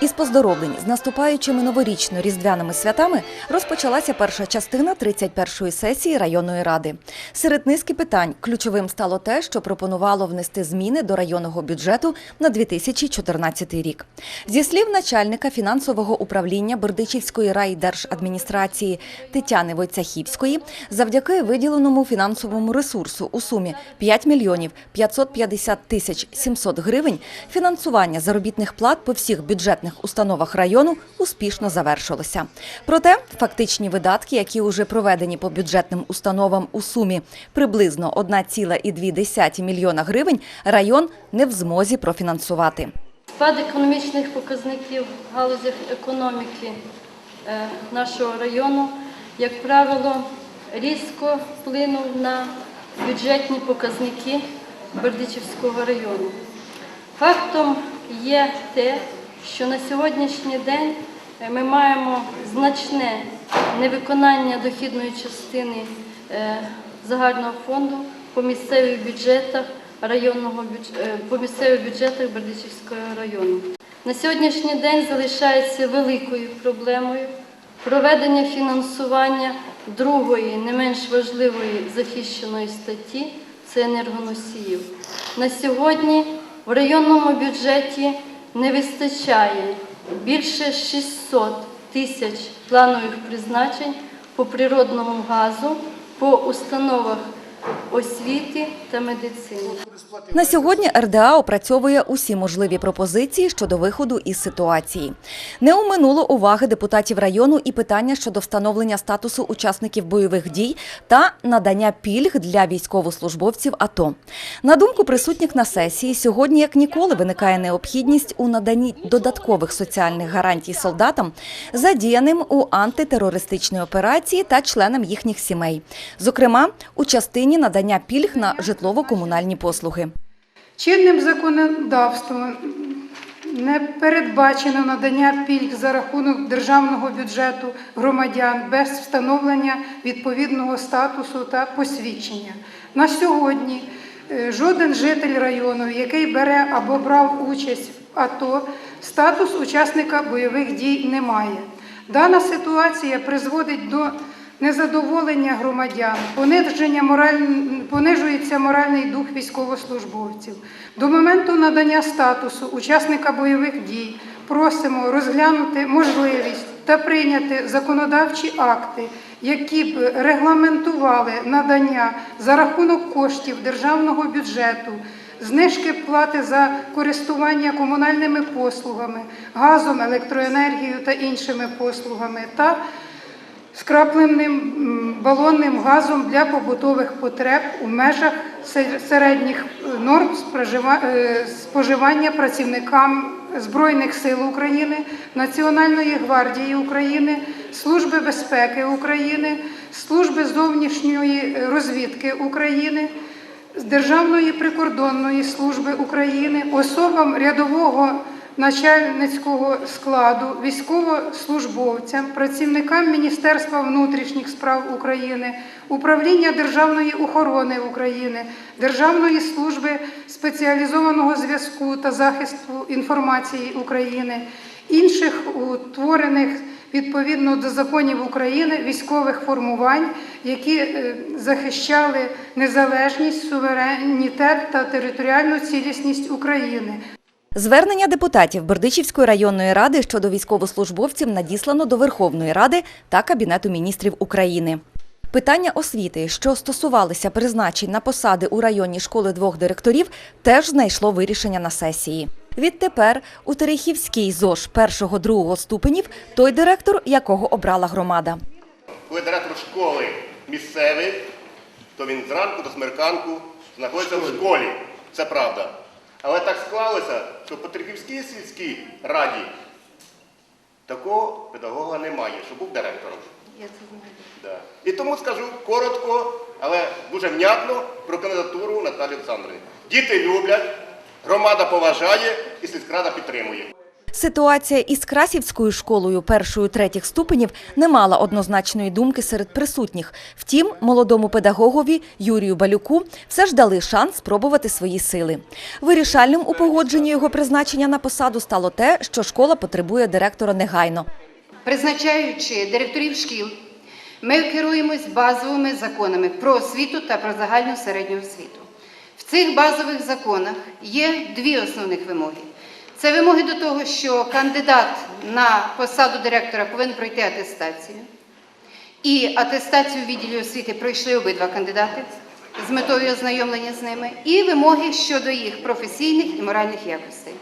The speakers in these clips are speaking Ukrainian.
Із поздоровлень з наступаючими новорічно-різдвяними святами розпочалася перша частина 31-ї сесії районної ради. Серед низки питань ключовим стало те, що пропонувало внести зміни до районного бюджету на 2014 рік. Зі слів начальника фінансового управління Бердичівської райдержадміністрації Тетяни Войцахівської, завдяки виділеному фінансовому ресурсу у сумі 5 мільйонів 550 тисяч 700 гривень, фінансування заробітних плат по всіх бюджетних установах району успішно завершилося. Проте фактичні видатки, які уже проведені по бюджетним установам у сумі приблизно 1,2 мільйона гривень, район не в змозі профінансувати. Спад економічних показників в галузях економіки е, нашого району, як правило, різко вплинув на бюджетні показники Бердичівського району. Фактом є те, що на сьогоднішній день е, ми маємо значне невиконання дохідної частини е, загального фонду по місцевих бюджетах районного е, по місцевих бюджетах Бердичівського району. На сьогоднішній день залишається великою проблемою проведення фінансування другої, не менш важливої захищеної статті це енергоносіїв. На сьогодні в районному бюджеті не вистачає більше 600 тисяч планових призначень по природному газу, по установах освіти та медицини. На сьогодні РДА опрацьовує усі можливі пропозиції щодо виходу із ситуації. Не оминуло уваги депутатів району і питання щодо встановлення статусу учасників бойових дій та надання пільг для військовослужбовців АТО. На думку присутніх на сесії, сьогодні як ніколи виникає необхідність у наданні додаткових соціальних гарантій солдатам, задіяним у антитерористичній операції та членам їхніх сімей, зокрема у частині надання пільг на житлово-комунальні послуги. Чинним законодавством не передбачено надання пільг за рахунок державного бюджету громадян без встановлення відповідного статусу та посвідчення. На сьогодні е, жоден житель району, який бере або брав участь в АТО, статус учасника бойових дій не має. Дана ситуація призводить до незадоволення громадян, пониження мораль... понижується моральний дух військовослужбовців. До моменту надання статусу учасника бойових дій просимо розглянути можливість та прийняти законодавчі акти, які б регламентували надання за рахунок коштів державного бюджету. Знижки плати за користування комунальними послугами, газом, електроенергією та іншими послугами та скрапленим балонним газом для побутових потреб у межах середніх е, норм е, споживання працівникам Збройних сил України, Національної гвардії України, Служби безпеки України, Служби зовнішньої е, розвідки України. Державної прикордонної служби України особам рядового начальницького складу, військовослужбовцям, працівникам Міністерства внутрішніх справ України, Управління Державної охорони України, Державної служби спеціалізованого зв'язку та захисту інформації України, інших утворених відповідно до законів України військових формувань, які е, захищали незалежність, суверенітет та територіальну цілісність України. Звернення депутатів Бердичівської районної ради щодо військовослужбовців надіслано до Верховної Ради та Кабінету міністрів України. Питання освіти, що стосувалися призначень на посади у районній школи двох директорів, теж знайшло вирішення на сесії. Відтепер у Терехівській ЗОЖ першого-другого ступенів той директор, якого обрала громада. Коли директор школи місцевий, то він зранку до смерканку знаходиться в школі. Це правда. Але так склалося, що в Петриківській сільській раді такого педагога немає, що був директором. Да. І тому скажу коротко, але дуже внятно про кандидатуру Наталі Олександрівни. Діти люблять, громада поважає і сільськрада підтримує. Ситуація із Красівською школою першої третіх ступенів не мала однозначної думки серед присутніх. Втім, молодому педагогові Юрію Балюку все ж дали шанс спробувати свої сили. Вирішальним у погодженні його призначення на посаду стало те, що школа потребує директора негайно. Призначаючи директорів шкіл, ми керуємось базовими законами про освіту та про загальну середню освіту. В цих базових законах є дві основних вимоги. Це вимоги до того, що кандидат на посаду директора повинен пройти атестацію. І атестацію в відділі освіти пройшли обидва кандидати з метою ознайомлення з ними, і вимоги щодо їх професійних і моральних якостей.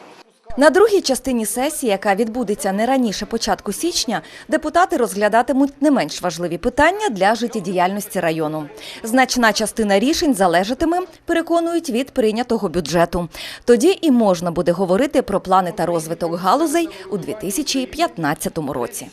На другій частині сесії, яка відбудеться не раніше початку січня, депутати розглядатимуть не менш важливі питання для життєдіяльності району. Значна частина рішень залежатиме, переконують, від прийнятого бюджету. Тоді і можна буде говорити про плани та розвиток галузей у 2015 році.